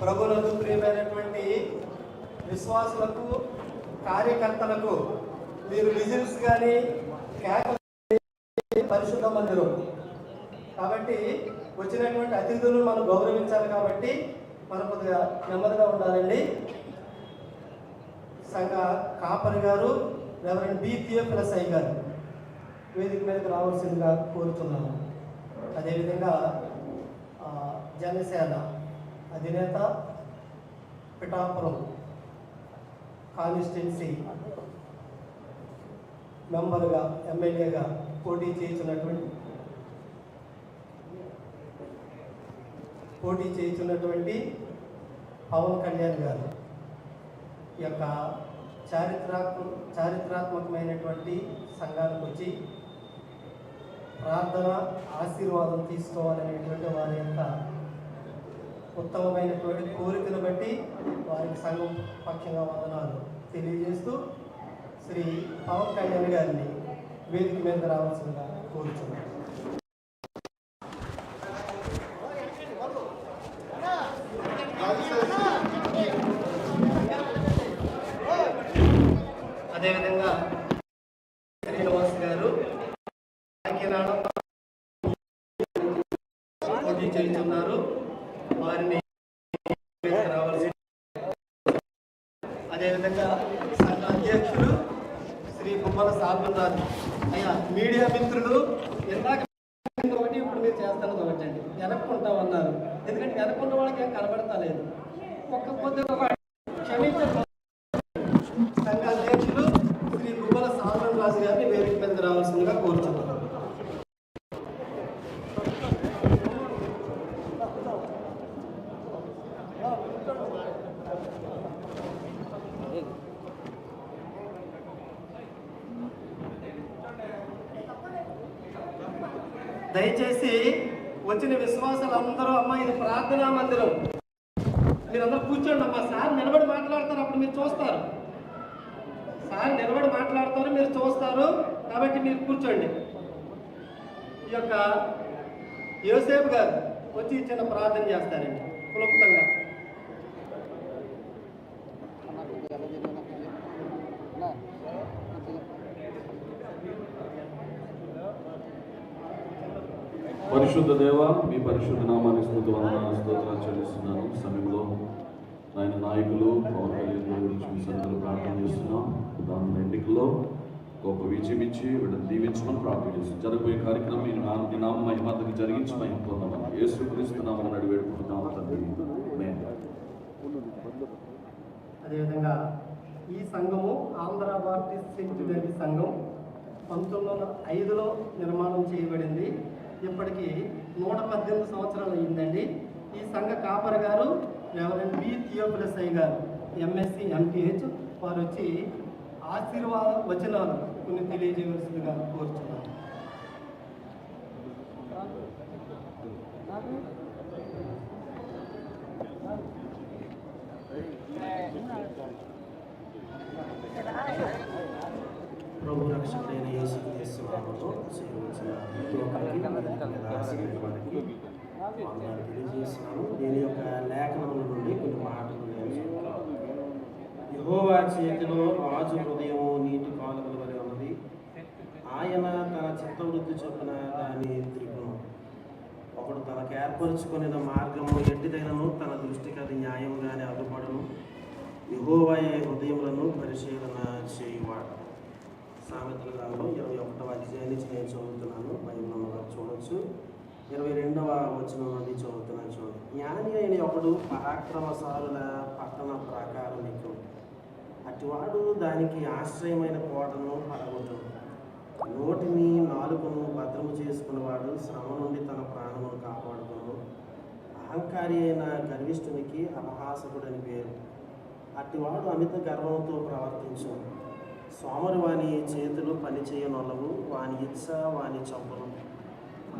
ప్రభులకు ప్రియమైనటువంటి విశ్వాసులకు కార్యకర్తలకు మీరు విజిల్స్ కానీ పరిశుద్ధ మందిరం. కాబట్టి వచ్చినటువంటి అతిథులను మనం గౌరవించాలి కాబట్టి మనం కొద్దిగా నెమ్మదిగా ఉండాలండి. సంఘ కాపరి గారు రెవరెండ్ ప్లస్ ఎస్ఐ గారు వేదిక మీదకి రావాల్సిందిగా కోరుతున్నాము. అదేవిధంగా జనసేన అధినేత పిఠాపురం కాన్స్టిట్యున్సీ మెంబర్గా ఎమ్మెల్యేగా పోటీ చేస్తున్నటువంటి పోటీ చేస్తున్నటువంటి పవన్ కళ్యాణ్ గారు ఈ యొక్క చారిత్రాత్మ చారిత్రాత్మకమైనటువంటి సంఘానికి వచ్చి ప్రార్థన ఆశీర్వాదం తీసుకోవాలనేటువంటి వారి యొక్క ఉత్తమమైనటువంటి కోరికను బట్టి వారికి సంఘం పక్షంగా వందనాలు తెలియజేస్తూ శ్రీ పవన్ కళ్యాణ్ గారిని వేదిక మీద రావాల్సిందిగా కోరుచున్నాను. అదేవిధంగా శ్రీనివాస్ గారు పోటీ చేస్తున్నారు. వారిని రావాల్సి అదేవిధంగా సంఘ అధ్యక్షులు శ్రీ బొమ్మల సాల్మరాజు అయ్యా మీడియా మిత్రులు ఇందాక ఒకటి ఇప్పుడు మీరు చేస్తున్నది ఒకటి అండి. వెనక్కుంటామన్నారు ఎందుకంటే వెనక్కున్న వాళ్ళకి ఏం కనబడతా లేదు ఒక్క కొద్దిగా క్షమించ సంఘ అధ్యక్షులు శ్రీ గుమ్మల సాల్మన్ రాజు గారిని వేదిక మీద రావాల్సిందిగా కోరుచున్నాను దయచేసి వచ్చిన విశ్వాసాలు అందరూ అమ్మ ఇది ప్రార్థనా మందిరం. మీరందరూ కూర్చోండి అమ్మా. సార్ నిలబడి మాట్లాడతారు అప్పుడు మీరు చూస్తారు. సార్ నిలబడి మాట్లాడతారు మీరు చూస్తారు. కాబట్టి మీరు కూర్చోండి. ఈ యొక్క యోసేపు గారు వచ్చి చిన్న ప్రార్థన చేస్తారండి క్లుప్తంగా పరిశుద్ధ దేవ మీ పరిశుద్ధ నామాన్ని స్థుతి వందనాలు స్తోత్రాలు చెల్లిస్తున్నాను. సమయంలో ఆయన నాయకులు పవన్ కళ్యాణ్ గురించి మీ సందరూ ప్రార్థన చేస్తున్నాం. దాని ఎన్నికల్లో గొప్ప విజయం ఇచ్చి వీళ్ళని దీవించమని ప్రార్థన చేస్తున్నాం. జరగబోయే కార్యక్రమం మీ నామ నామ మహిమతకి జరిగించి మహిమ పొందామని యేసు క్రీస్తున్నామని నడి వేడుకుంటున్నాం. తండ్రి అదేవిధంగా ఈ సంఘము ఆంధ్ర బాప్టిస్ట్ సెంచురీ సంఘం పంతొమ్మిది వందల ఐదులో నిర్మాణం చేయబడింది. ఇప్పటికి నూట పద్దెనిమిది సంవత్సరాలు అయ్యిందండి ఈ సంఘ కాపర్ గారు రెవరెంట్ బి. థియోపిలస్ గారు ఎంఎస్సి ఎంటీహెచ్ వారు వచ్చి ఆశీర్వాద వచనాలు కొన్ని తెలియజేయవలసిందిగా కోరుచున్నాను. ప్రభు యేసుక్రీస్తు నామములో తెలియజేస్తున్నాను. దీని యొక్క లేఖనముల నుండి కొన్ని మాటలు యహోవా చేతిలో రాజు హృదయము నీటి కాలువల వలె ఉన్నది. ఆయన తన చిత్తవృత్తి చొప్పున దాన్ని త్రిగుణం ఒకడు తనకు ఏర్పరచుకునే మార్గము ఎట్టిదైనను తన దృష్టికి అది న్యాయంగానే అడ్డుపడను. యెహోవాయే హృదయములను పరిశీలన చేయువాడు. చదువుతున్నాను బైబిల్ చూడవచ్చు చూడొచ్చు. ఇరవై రెండవ వచనం నుండి చదువుతున్నాను చూడండి జ్ఞాని అయిన ఒకడు పరాక్రమశాలుల పట్టణ ప్రాకారం ఎక్కువ అటువాడు దానికి ఆశ్రయమైన కోటను పడగొట్టడు నోటిని నాలుగును భద్రము చేసుకున్నవాడు శ్రమ నుండి తన ప్రాణమును కాపాడుకోడు అహంకారి అయిన గర్విష్ఠునికి అపహాసకుడని పేరు. అట్టివాడు అమిత గర్వంతో ప్రవర్తించు సోమరు వాని చేతులు పనిచేయనొలవు వాని ఇచ్చ వాని చంపును.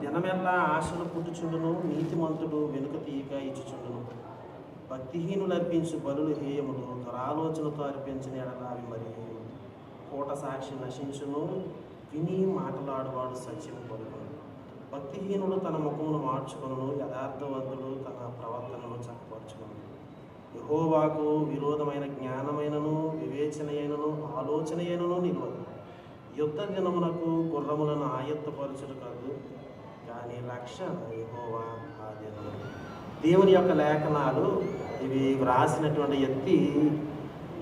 దినమెల్లా ఆశలు పుట్టుచుండును నీతిమంతుడు వెనుక తీయక ఇచ్చుచుండును. భక్తిహీనులు అర్పించు బలులు హేయములు దురాలోచనతో అర్పించిన ఎడల అవి మరి హేయములు. సాక్షి నశించును విని మాటలాడువాడు సత్యము పొందును. భక్తిహీనుడు తన ముఖమును మార్చుకును యథార్థవంతుడు తన ప్రవర్తనను చక్కపరచును యహోవాకు విరోధమైన జ్ఞానమైనను వివేచనైనను ఆలోచనైనను నిలవదు యుద్ధ దినమునకు గుర్రములను ఆయత్తపరచుడు కాదు కానీ లక్ష్య యెహోవా దేవుని యొక్క లేఖనాలు ఇవి వ్రాసినటువంటి ఎత్తి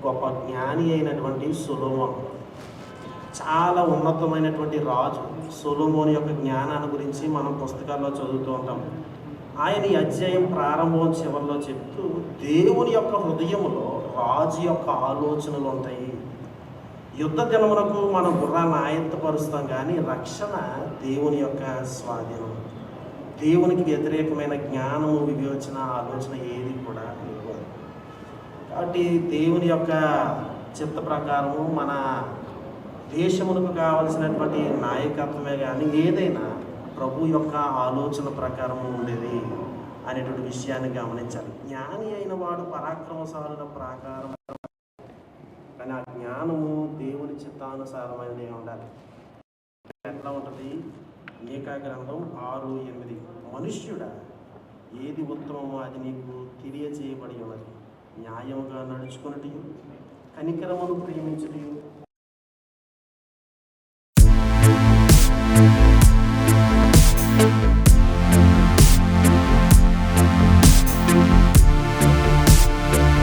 గొప్ప జ్ఞాని అయినటువంటి సులోమోన్. చాలా ఉన్నతమైనటువంటి రాజు. సొలోమోని యొక్క జ్ఞానాన్ని గురించి మనం పుస్తకాల్లో చదువుతూ ఉంటాం. ఆయన ఈ అధ్యాయం ప్రారంభం చివరిలో చెప్తూ దేవుని యొక్క హృదయములో రాజు యొక్క ఆలోచనలు ఉంటాయి. యుద్ధ దినమునకు మన గుర్రాన్ని ఆయత్తపరుస్తాం కానీ రక్షణ దేవుని యొక్క స్వాధీనం. దేవునికి వ్యతిరేకమైన జ్ఞానము వివేచన ఆలోచన ఏది కూడా లేదు కాబట్టి దేవుని యొక్క చిత్త ప్రకారము మన దేశమునకు కావలసినటువంటి నాయకత్వమే కానీ ఏదైనా ప్రభు యొక్క ఆలోచన ప్రకారము ఉండేది. అనేటువంటి విషయాన్ని గమనించాలి. జ్ఞాని అయిన వాడు పరాక్రమశాలుల ప్రాకారం. కానీ ఆ జ్ఞానము దేవుని చిత్తానుసారమైనది ఉండాలి. ఎట్లా ఉంటుంది? ఏకాగ్రంథం ఆరు ఎనిమిది. మనుష్యుడా ఏది ఉత్తమమో అది నీకు తెలియజేయబడి ఉన్నది. న్యాయముగా నడుచుకున్నటి కనికరమును ప్రేమించుటయు